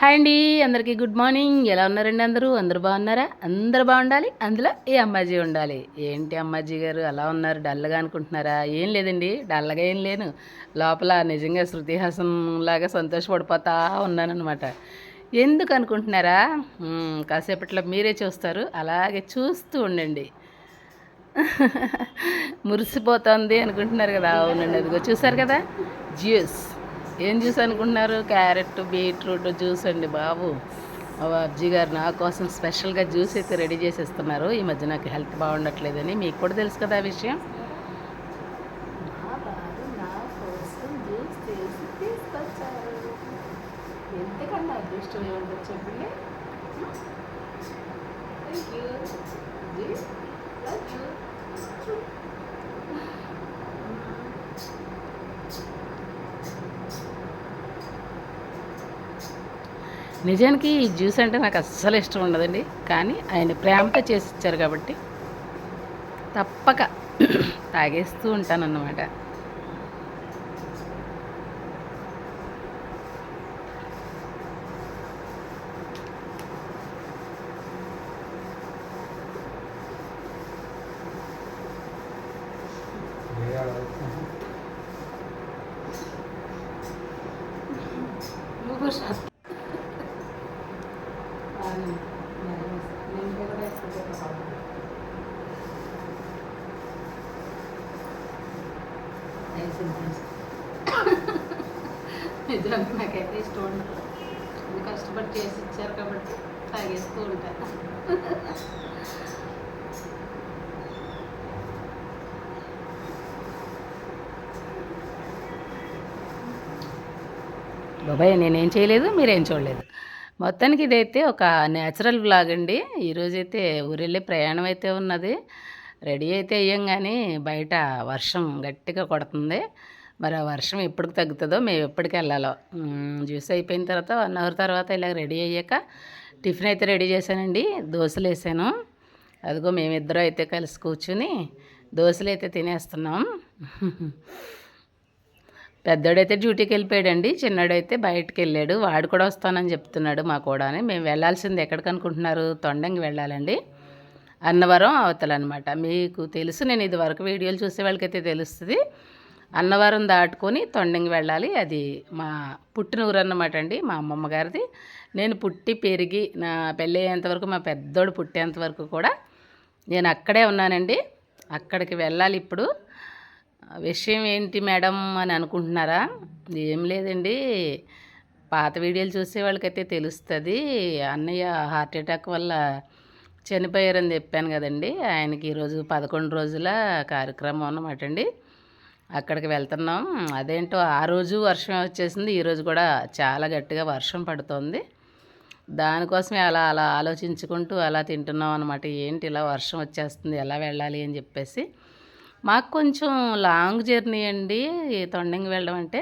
Hi అండి అందరికీ good morning. ఎలా ఉన్నారండి అందరూ? అందరూ బాగున్నారా? అందరూ బాగుండాలి? అందులో ఏ అమ్మాజీ ఉండాలి? ఏంటి అమ్మాజీ గారు? అలా ఉన్నారు డల్గా అనుకుంటున్నారా? ఏం లేదండి డల్గా ఏం లేను. లోపల నిజంగా శృతిహాసం లాగా సంతోషపడిపోతా ఉన్నానమాట ఎందుకు అనుకుంటున్నారా? కాసేపట్లో మీరే చూస్తారు. అలాగే చూస్తూ ఉండండి. మురిసిపోతుంది అనుకుంటున్నారు కదా. అవునండి అదిగో చూసారు కదా? జ్యూస్. ఏం జ్యూస్ అనుకుంటున్నారు? క్యారెట్ బీట్రూట్ జ్యూస్ అండి బాబు. అబ్జీ గారు నా కోసం స్పెషల్గా జ్యూస్ అయితే రెడీ చేసేస్తున్నారు. ఈ మధ్య నాకు హెల్త్ బాగుండట్లేదని. మీకు కూడా తెలుసు కదా ఆ విషయం మా బాబు నా కోసం జ్యూస్ చేసి తీసుకొచ్చారు ఎంతకన్నా అదృష్టం ఏముంటుంది చెప్పండి thank you ji love you నిజానికి ఈ జ్యూస్ అంటే నాకు అస్సలు ఇష్టం ఉండదండి. కానీ ఆయన ప్రేమతో చేసి ఇచ్చారు కాబట్టి తప్పక తాగేస్తూ ఉంటానన్నమాట. నిజంగా నాకైతే ఇష్టం ఉండదు. కష్టపడి చేసి ఇచ్చారు కాబట్టి తాగేస్తూ ఉంటాను బాబాయ్ నేనేం చేయలేదు మీరేం చూడలేదు. మొత్తానికి ఇదైతే ఒక న్యాచురల్ బ్లాగ్ అండి. ఈరోజైతే ఊరెళ్ళి ప్రయాణం అయితే ఉన్నది. రెడీ అయితే అయ్యాం కానీ బయట వర్షం గట్టిగా కొడుతుంది. మరి ఆ వర్షం ఎప్పటికి తగ్గుతుందో మేము ఎప్పటికి వెళ్ళాలో. జ్యూస్ అయిపోయిన తర్వాత వన్ అవర్ తర్వాత ఇలా రెడీ అయ్యాక టిఫిన్ అయితే రెడీ చేశానండి. దోశలు వేసాను. అదిగో మేమిద్దరం అయితే కలిసి కూర్చుని దోశలు అయితే తినేస్తున్నాం. పెద్దోడైతే డ్యూటీకి వెళ్ళిపోయాడండి. చిన్నోడైతే బయటకు వెళ్ళాడు. వాడు కూడా వస్తానని చెప్తున్నాడు మా కూడా మేము వెళ్ళాల్సింది ఎక్కడికి అనుకుంటున్నారు? తొండంగి వెళ్ళాలండి. అన్నవరం అవతలనమాట. మీకు తెలుసు నేను ఇది వరకు వీడియోలు చూసే వాళ్ళకైతే తెలుస్తుంది. అన్నవరం దాటుకొని తొండంగి వెళ్ళాలి. అది మా పుట్టిన ఊరు అన్నమాట అండి మా అమ్మమ్మ గారిది. నేను పుట్టి పెరిగి నా పెళ్ళి అయ్యేంతవరకు మా పెద్దోడు పుట్టేంత వరకు కూడా నేను అక్కడే ఉన్నానండి. అక్కడికి వెళ్ళాలి ఇప్పుడు. విషయం ఏంటి మేడం అని అనుకుంటున్నారా? ఏం లేదండి. పాత వీడియోలు చూసే వాళ్ళకైతే తెలుస్తుంది. అన్నయ్య హార్ట్ అటాక్ వల్ల చనిపోయారని చెప్పాను కదండి. ఆయనకి ఈరోజు పదకొండు రోజుల కార్యక్రమం అన్నమాట అండి. అక్కడికి వెళ్తున్నాం. అదేంటో ఆ రోజు వర్షం వచ్చేసింది. ఈరోజు కూడా చాలా గట్టిగా వర్షం పడుతోంది. దానికోసమే అలా అలా ఆలోచించుకుంటూ అలా తింటున్నాం అనమాట ఏంటి ఇలా వర్షం వచ్చేస్తుంది? ఎలా వెళ్ళాలి అని చెప్పేసి. మాకు కొంచెం లాంగ్ జర్నీ అండి. తొండంగి వెళ్ళడం అంటే.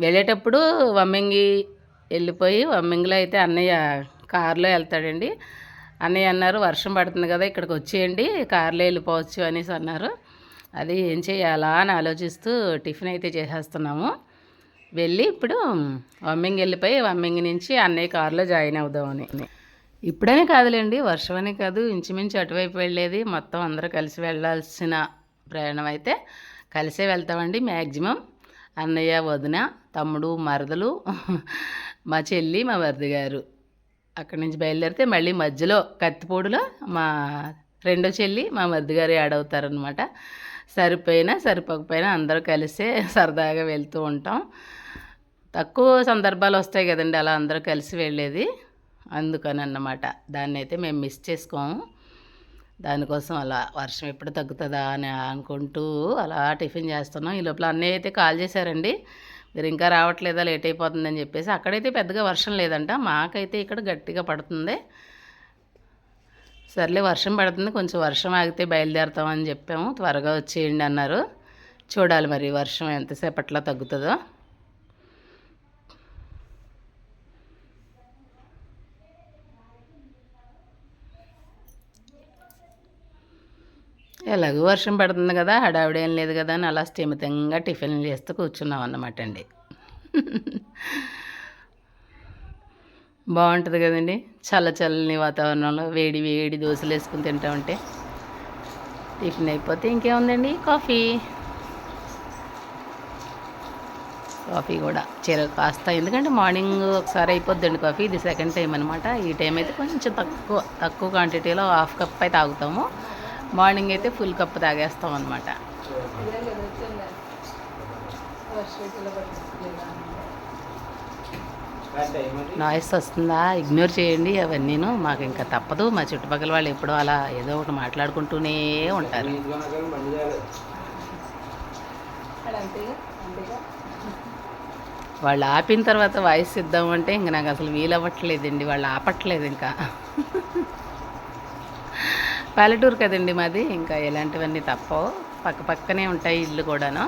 వెళ్ళేటప్పుడు వమ్మింగి వెళ్ళిపోయి వమ్మింగిలో అయితే అన్నయ్య కారులో వెళ్తాడండి. అన్నయ్య అన్నారు వర్షం పడుతుంది కదా ఇక్కడికి వచ్చేయండి. కారులో వెళ్ళిపోవచ్చు అనేసి అన్నారు. అది ఏం చేయాలా అని ఆలోచిస్తూ టిఫిన్ అయితే చేసేస్తున్నాము. వెళ్ళి ఇప్పుడు వమ్మింగ్ వెళ్ళిపోయి వమ్మింగ్ నుంచి అన్నయ్య కారులో జాయిన్ అవుదామని. ఇప్పుడనే కాదులేండి వర్షం అని కాదు ఇంచుమించు అటువైపు వెళ్ళేది మొత్తం అందరూ కలిసి వెళ్ళాల్సిన ప్రయాణం అయితే కలిసే వెళ్తామండి మ్యాక్సిమం అన్నయ్య వదిన తమ్ముడు మరదలు మా చెల్లి మా వరది గారు. అక్కడి నుంచి బయలుదేరితే మళ్ళీ మధ్యలో కత్తిపూడిలో మా రెండో చెల్లి మా మరిది గారు యాడ్ అవుతారనమాట సరిపోయినా సరిపోకపోయినా అందరూ కలిసే సరదాగా వెళ్తూ ఉంటాం. తక్కువ సందర్భాలు వస్తాయి కదండి అలా అందరూ కలిసి వెళ్ళేది. అందుకని అన్నమాట దాన్ని అయితే మేము మిస్ చేసుకోము. దానికోసం అలా వర్షం ఎప్పుడు తగ్గుతుందా అని అనుకుంటూ అలా టిఫిన్ చేస్తున్నాం. ఈ లోపల అన్నయ్య అయితే కాల్ చేశారండి. మీరు ఇంకా రావట్లేదా లేట్ అయిపోతుందని చెప్పేసి. అక్కడైతే పెద్దగా వర్షం లేదంట. మాకైతే ఇక్కడ గట్టిగా పడుతుంది. సర్లే వర్షం పడుతుంది కొంచెం వర్షం ఆగితే బయలుదేరుతామని చెప్పాము. త్వరగా వచ్చేయండి అన్నారు. చూడాలి మరి వర్షం ఎంతసేపట్లో తగ్గుతుందో. ఎలాగో వర్షం పడుతుంది కదా హడావిడేం ఏం లేదు కదా అని అలా స్థిమితంగా టిఫిన్లు చేస్తూ కూర్చున్నాం అన్నమాట అండి. బాగుంటుంది కదండి. చల్ల చల్లని వాతావరణంలో వేడి వేడి దోశలు వేసుకుని తింటా ఉంటే టిఫిన్ అయిపోతే ఇంకేముందండి? కాఫీ. కాఫీ కూడా చీర కాస్త ఎందుకంటే మార్నింగ్ ఒకసారి అయిపోద్దండి కాఫీ. ఇది సెకండ్ టైం అనమాట ఈ టైం అయితే కొంచెం తక్కువ తక్కువ క్వాంటిటీలో హాఫ్ కప్ అయితే తాగుతాము. మార్నింగ్ అయితే ఫుల్ కప్ తాగేస్తాం అనమాట నాయిస్ వస్తుందా? ఇగ్నోర్ చేయండి అవన్నీను. మాకు ఇంకా తప్పదు. మా చుట్టుపక్కల వాళ్ళు ఎప్పుడూ అలా ఏదో ఒకటి మాట్లాడుకుంటూనే ఉంటారు. వాళ్ళు ఆపిన తర్వాత వాయిస్ ఇద్దామంటే ఇంక నాకు అసలు వీలవ్వట్లేదండి వాళ్ళు ఆపట్లేదు ఇంకా. పల్లెటూరు కదండి మాది. ఇంకా ఇలాంటివన్నీ తప్పవు. పక్క పక్కనే ఉంటాయి ఇల్లు కూడాను.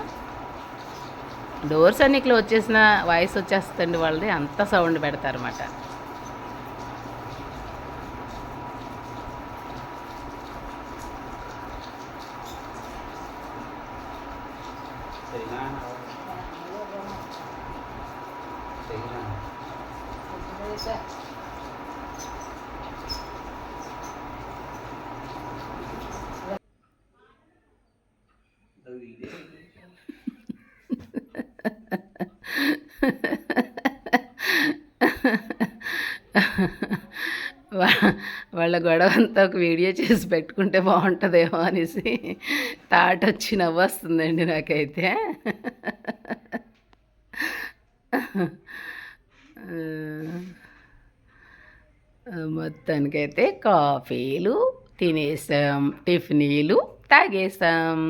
డోర్స్ అన్ని క్లోజ్ చేసిన వాయిస్ వచ్చేస్తుంది వాళ్ళది అంత సౌండ్ పెడతారన్నమాట. వా- వాళ్ళ గొడవ అంతా ఒక వీడియో చేసి పెట్టుకుంటే బాగుంటుందేమో అనేసి తాట వచ్చి నవ్వొస్తుందండి నాకైతే. మొత్తానికైతే కాఫీలు తినేసాం టిఫినీలు తాగేసాం.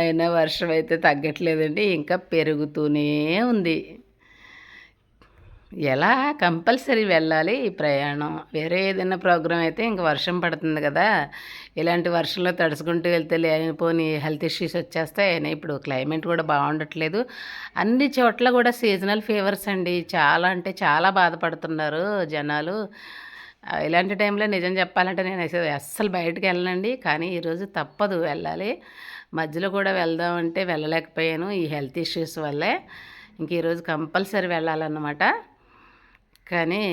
అయినా వర్షం అయితే తగ్గట్లేదండి ఇంకా పెరుగుతూనే ఉంది. ఎలా కంపల్సరీ వెళ్ళాలి ఈ ప్రయాణం? వేరే ఏదైనా ప్రోగ్రాం అయితే ఇంక వర్షం పడుతుంది కదా. ఇలాంటి వర్షంలో తడుచుకుంటూ వెళ్తే లేనిపోని హెల్త్ ఇష్యూస్ వచ్చేస్తాయి. అయినా ఇప్పుడు క్లైమేట్ కూడా బాగుండట్లేదు. అన్ని చోట్ల కూడా సీజనల్ ఫీవర్స్ అండి. చాలా అంటే చాలా బాధపడుతున్నారు జనాలు. ఇలాంటి టైంలో నిజం చెప్పాలంటే నేను అసలు అస్సలు బయటకు వెళ్ళనండి. కానీ ఈరోజు తప్పదు వెళ్ళాలి. మధ్యలో కూడా వెళ్దామంటే వెళ్ళలేకపోయాను ఈ హెల్త్ ఇష్యూస్ వల్లే. ఇంక ఈరోజు కంపల్సరీ వెళ్ళాలన్నమాట. కానీ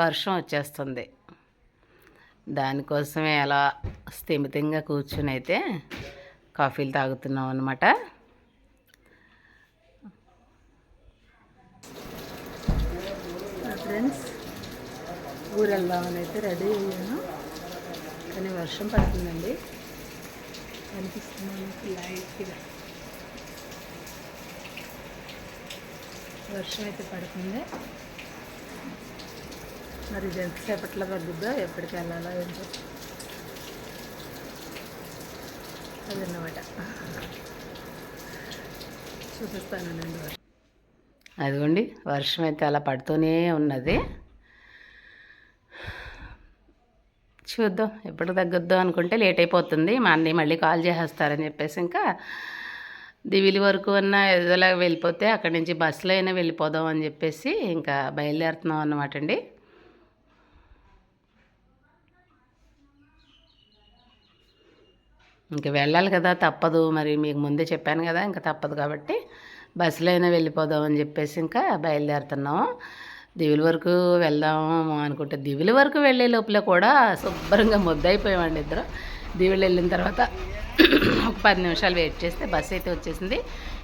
వర్షం వచ్చేస్తుంది. దానికోసమే అలా స్థిమితంగా కూర్చుని అయితే కాఫీలు తాగుతున్నాం అనమాట ఫ్రెండ్స్ ఊరు వెళ్దామని అయితే రెడీ అయ్యాను. కానీ వర్షం పడుతుందండి. అనిపిస్తుంది లైట్గా. వర్షం అయితే పడుతుంది. మరి ఇది ఎంతసేపట్లో తగ్గుద్దో ఎప్పటికి వెళ్ళాలో ఏంటో. అదన్నమాట. చూపిస్తానండి అదిగోండి వర్షం అయితే అలా పడుతూనే ఉన్నది. చూద్దాం ఎప్పుడు తగ్గొద్దు అనుకుంటే లేట్ అయిపోతుంది. మా అన్నయ్య మళ్ళీ కాల్ చేసేస్తారని చెప్పేసి ఇంకా దివిలి వరకు ఉన్న ఏదోలా వెళ్ళిపోతే అక్కడి నుంచి బస్సులో అయినా వెళ్ళిపోదాం అని చెప్పేసి ఇంకా బయలుదేరుతున్నాం అన్నమాట అండి. ఇంక వెళ్ళాలి కదా తప్పదు. మరి మీకు ముందే చెప్పాను కదా ఇంకా తప్పదు కాబట్టి బస్సులో అయినా వెళ్ళిపోదాం అని చెప్పేసి ఇంకా బయలుదేరుతున్నాము. దివిలి వరకు వెళ్దాము అనుకుంటే దివిలి వరకు వెళ్ళే లోపల కూడా శుభ్రంగా ముద్దయిపోయామండి ఇద్దరు. దివిలి వెళ్ళిన తర్వాత ఒక పది నిమిషాలు వెయిట్ చేస్తే బస్సు అయితే వచ్చేసింది.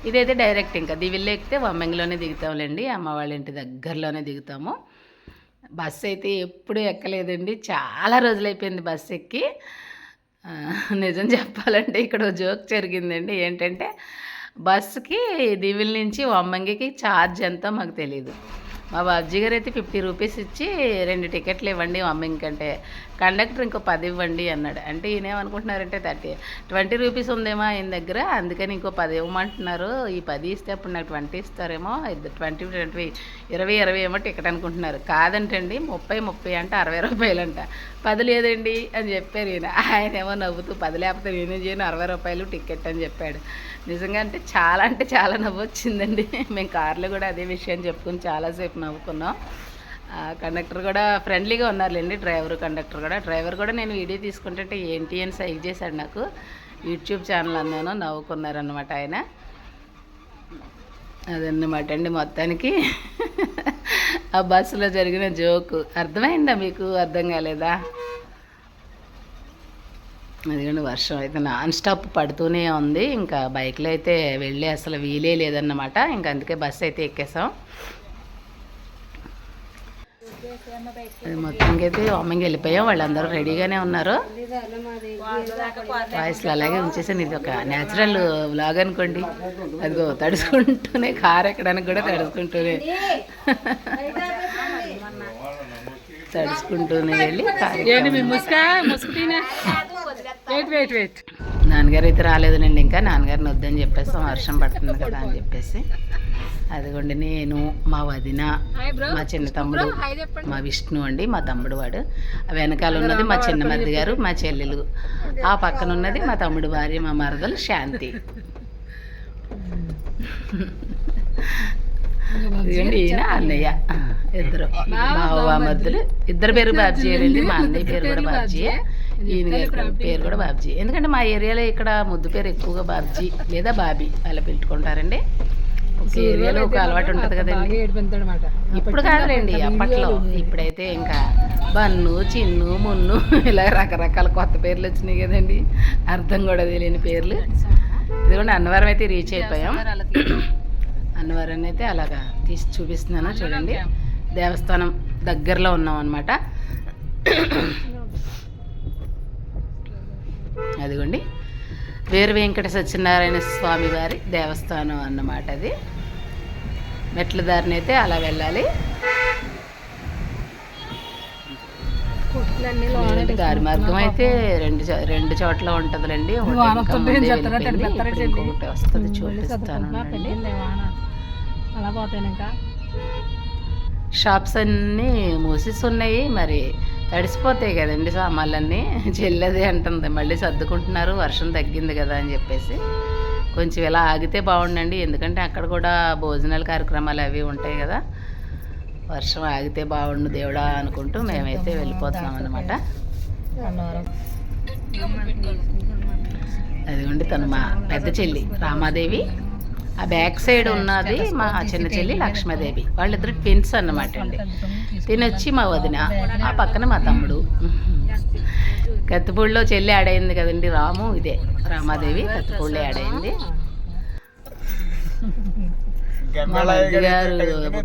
ఇదైతే డైరెక్ట్ ఇంకా దివిల్లో ఎక్కితే వమ్మంగిలోనే దిగుతాంలేండి అమ్మ వాళ్ళ ఇంటి దగ్గరలోనే దిగుతాము. బస్సు అయితే ఎప్పుడు ఎక్కలేదండి చాలా రోజులైపోయింది బస్సు ఎక్కి. నిజం చెప్పాలంటే ఇక్కడ జోక్ జరిగిందండి. ఏంటంటే బస్సుకి దివిల్ నుంచి వమ్మంగికి ఛార్జ్ ఎంతో మాకు తెలియదు మా బాబ్జీ గారు అయితే ఫిఫ్టీ రూపీస్ ఇచ్చి రెండు టికెట్లు ఇవ్వండి వమ్మంగి కంటే కండక్టర్ ఇంకో పది ఇవ్వండి అన్నాడు. అంటే ఈయన ఏమనుకుంటున్నారంటే థర్టీ ట్వంటీ రూపీస్ ఉందేమో ఆయన దగ్గర అందుకని ఇంకో పది ఇవ్వమంటున్నారు. ఈ పది ఇస్తే అప్పుడు నాకు ట్వంటీ ఇస్తారేమో ఇద్దరు ట్వంటీ ట్వంటీ ఇరవై ఇరవై ఏమో టికెట్ అనుకుంటున్నారు. కాదంటండి ముప్పై ముప్పై అంటే అరవై రూపాయలంట. పది లేదండి అని చెప్పారు ఈయన. ఆయన ఏమో నవ్వుతూ పది లేకపోతే నేనేం చేయను అరవై రూపాయలు టికెట్ అని చెప్పాడు. నిజంగా అంటే చాలా అంటే చాలా నవ్వు వచ్చిందండి మేము కార్లో కూడా అదే విషయం చెప్పుకుని చాలాసేపు నవ్వుకున్నాం. కండక్టర్ కూడా ఫ్రెండ్లీగా ఉన్నారులేండి డ్రైవర్ కండక్టర్ కూడా. డ్రైవర్ కూడా నేను వీడియో తీసుకుంటే ఏంటి అని సైజ్ చేశాడు నాకు. యూట్యూబ్ ఛానల్ అన్నాను నవ్వుకున్నారనమాట ఆయన. అదన్నమాట అండి మొత్తానికి. ఆ బస్సులో జరిగిన జోకు అర్థమైందా మీకు? అర్థం కాలేదా? అదిగోండి వర్షం అయితే నాన్ స్టాప్ పడుతూనే ఉంది. ఇంకా బైక్లో అయితే వెళ్ళి అసలు వీలే లేదన్నమాట. ఇంకా అందుకే బస్సు అయితే ఎక్కేసాం. మొత్తానికి అయితే అమ్మంగి వెళ్ళిపోయాం. వాళ్ళందరూ రెడీగానే ఉన్నారు. వాయిస్లో అలాగే ఉంచేసాను ఇది ఒక న్యాచురల్ వ్లాగ్ అనుకోండి. అదిగో తడుచుకుంటూనే కారు ఎక్కడానికి కూడా తడుచుకుంటూనే. తడుచుకుంటూనే వెళ్ళి కారు వెయిట్ వెయిట్ వెయిట్ నాన్నగారు అయితే రాలేదులేండి ఇంకా. నాన్నగారిని వద్దని చెప్పేస్తాం వర్షం పడుతుంది కదా అని చెప్పేసి. అదిగోండి నేను మా వదిన మా చిన్న తమ్ముడు మా విష్ణు అండి మా తమ్ముడు వాడు. వెనకాల ఉన్నది మా చిన్న మరిది గారు మా చెల్లెలు. ఆ పక్కన ఉన్నది మా తమ్ముడు భార్య మా మరదలు శాంతి. ఈయన అన్నయ్య. ఇద్దరు బావ మధ్యలు ఇద్దరు పేరు బాబ్జీ అండి. మా అన్నయ్య పేరు కూడా బాబ్జీ. ఈయన గారి పేరు కూడా బాబ్జీ. ఎందుకంటే మా ఏరియాలో ఇక్కడ ముద్దు పేరు ఎక్కువగా బాబ్జీ లేదా బాబీ అలా పెట్టుకుంటారండి. ఏరియాలో ఒక అలవాటు ఉంటుంది కదండి. ఇప్పుడు కాదులేండి అప్పట్లో ఇప్పుడైతే ఇంకా బన్ను చిన్ను మున్ను ఇలా రకరకాల కొత్త పేర్లు వచ్చినాయి కదండి. అర్థం కూడా తెలియని పేర్లు. ఇదిగోండి అన్నవరం అయితే రీచ్ అయిపోయాం. అన్నవరం అయితే అలాగా తీసి చూపిస్తున్నాను చూడండి. దేవస్థానం దగ్గరలో ఉన్నాం అనమాట అదిగోండి. వీర వెంకట సత్యనారాయణ స్వామి వారి దేవస్థానం అన్నమాట అది. మెట్ల దారిని అయితే అలా వెళ్ళాలి. దారి మార్గం అయితే రెండు రెండు చోట్ల ఉంటుందిలేండి. ఒకటి వస్తుంది, చూపిస్తాను షాప్స్ అన్నీ మూసేసి ఉన్నాయి మరి తడిసిపోతాయి కదండి సామాన్లన్నీ. చెల్లది అంటుంది మళ్ళీ సర్దుకుంటున్నారు వర్షం తగ్గింది కదా అని చెప్పేసి. కొంచెం ఇలా ఆగితే బాగుండండి. ఎందుకంటే అక్కడ కూడా భోజనాల కార్యక్రమాలు అవి ఉంటాయి కదా. వర్షం ఆగితే బాగుండు దేవుడా అనుకుంటూ మేమైతే వెళ్ళిపోతున్నాం అనమాట అదిగోండి తను మా పెద్ద చెల్లి రామాదేవి. ఆ బ్యాక్ సైడ్ ఉన్నది మా చిన్న చెల్లి లక్ష్మీదేవి. వాళ్ళిద్దరు ట్విన్స్ అన్నమాట అండి. తినొచ్చి మా వదిన ఆ పక్కన మా తమ్ముడు. కత్తిపూడిలో చెల్లి ఆడైంది కదండి రాము ఇదే రామాదేవి కత్తిపూడిలో ఆడైంది మా మధ్య గారు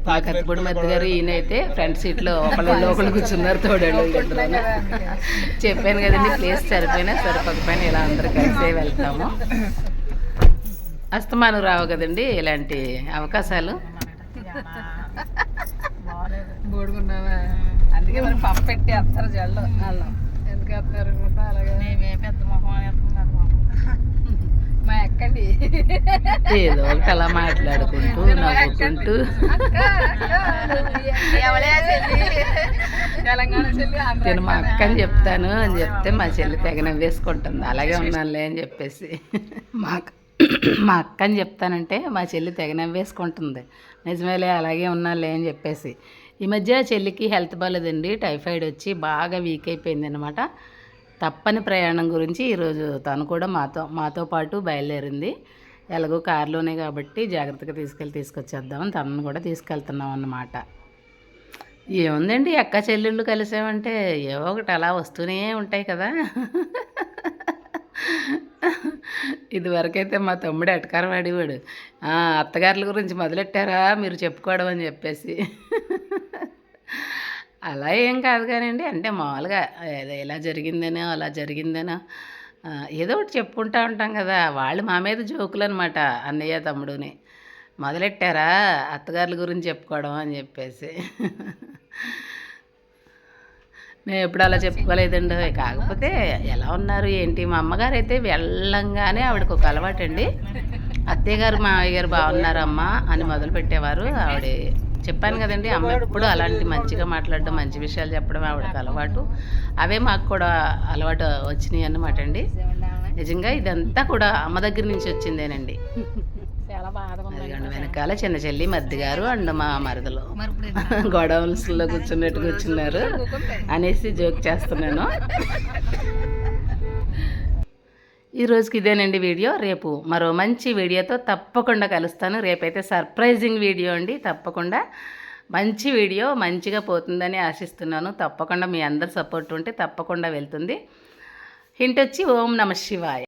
మా కత్తిపూడి మధ్య గారు ఈయన అయితే ఫ్రంట్ సీట్లో ఒకళ్ళు ఒకళ్ళు కూర్చున్నారు తోడేళ్ళు చెప్పాను కదండి ప్లేస్ సరిపోయినా సరిపోకపోయినా ఇలా అందరు కలిసే వెళ్తాము. అస్తమానం రావు కదండి ఇలాంటి అవకాశాలు? బోడుకున్నావా అందుకే మరి పప్పు పెట్టి వేస్తారు జల్లు. వాళ్ళు ఎందుకు వేస్తారు అలాగే. మేమే పెద్ద మొహం మా ఎక్కండి ఏదో ఒకటి అలా మాట్లాడుకుంటూ నవ్వుకుంటూ. తెలంగాణ చెల్లి ఆంధ్ర నేను మా అక్క అని చెప్తాను అని చెప్తే మా చెల్లి తెగ నవ్వేసుకుంటుంది. అలాగే ఉన్నానులే అని చెప్పేసి. మా అక్క మా అక్క అని చెప్తానంటే మా చెల్లి తెగ నవ్వేసుకుంటుంది. నిజమేలే అలాగే ఉన్నాలే అని చెప్పేసి. ఈ మధ్య చెల్లికి హెల్త్ బాగాలేదండి టైఫాయిడ్ వచ్చి బాగా వీక్ అయిపోయింది అనమాట తప్పని ప్రయాణం గురించి ఈరోజు తను కూడా మాతో మాతో పాటు బయలుదేరింది. ఎలాగో కారులోనే కాబట్టి జాగ్రత్తగా తీసుకెళ్ళి తీసుకొచ్చేద్దామని తనను కూడా తీసుకెళ్తున్నాం అన్నమాట. ఏముందండి అక్క చెల్లెళ్ళు కలిసామంటే ఏవో ఒకటి అలా వస్తూనే ఉంటాయి కదా. ఇదివరకైతే మా తమ్ముడు ఎటకారం వాడేవాడు "ఆ, అత్తగారుల గురించి మొదలెట్టారా? మీరు చెప్పుకోవడం అని చెప్పేసి. అలా ఏం కాదు కానివ్వండి అంటే మామూలుగా ఏదో ఇలా జరిగిందనో అలా జరిగిందనో ఏదో ఒకటి చెప్పుకుంటా ఉంటాం కదా. వాళ్ళు మా మీద జోకులు అనమాట అన్నయ్య తమ్ముడుని. మొదలెట్టారా అత్తగారుల గురించి చెప్పుకోవడం అని చెప్పేసి. మేము ఎప్పుడు అలా చెప్పుకోలేదండి. కాకపోతే ఎలా ఉన్నారు ఏంటి? మా అమ్మగారు అయితే వెళ్ళంగానే ఆవిడకు ఒక అలవాటు అండి అత్తయ్య మావయ్య గారు బాగున్నారమ్మా అని మొదలు పెట్టేవారు. ఆవిడ చెప్పాను కదండి అమ్మ ఎప్పుడు అలాంటి మంచిగా మాట్లాడడం మంచి విషయాలు చెప్పడం ఆవిడకి అలవాటు. అవే మాకు కూడా అలవాటు వచ్చినాయి అన్నమాట అండి నిజంగా ఇదంతా కూడా అమ్మ దగ్గర నుంచి వచ్చిందేనండి. చాలా బాధగా ఉంది వెనకాల చిన్న చెల్లి మద్ది గారు అండ్ మా మరదలు. మరి ఇప్పుడు గొడవలసులో కూర్చున్నట్టు కూర్చున్నారు. అనేసి జోక్ చేస్తున్నాను. ఈ రోజుకి ఇదేనండి వీడియో. రేపు మరో మంచి వీడియోతో తప్పకుండా కలుస్తాను. రేపైతే సర్ప్రైజింగ్ వీడియో అండి. తప్పకుండా మంచి వీడియో మంచిగా పోతుందని ఆశిస్తున్నాను. తప్పకుండా మీ అందరి సపోర్ట్ ఉంటే తప్పకుండా వెళ్తుంది. హింట్ వచ్చి ఓం నమ శివాయ.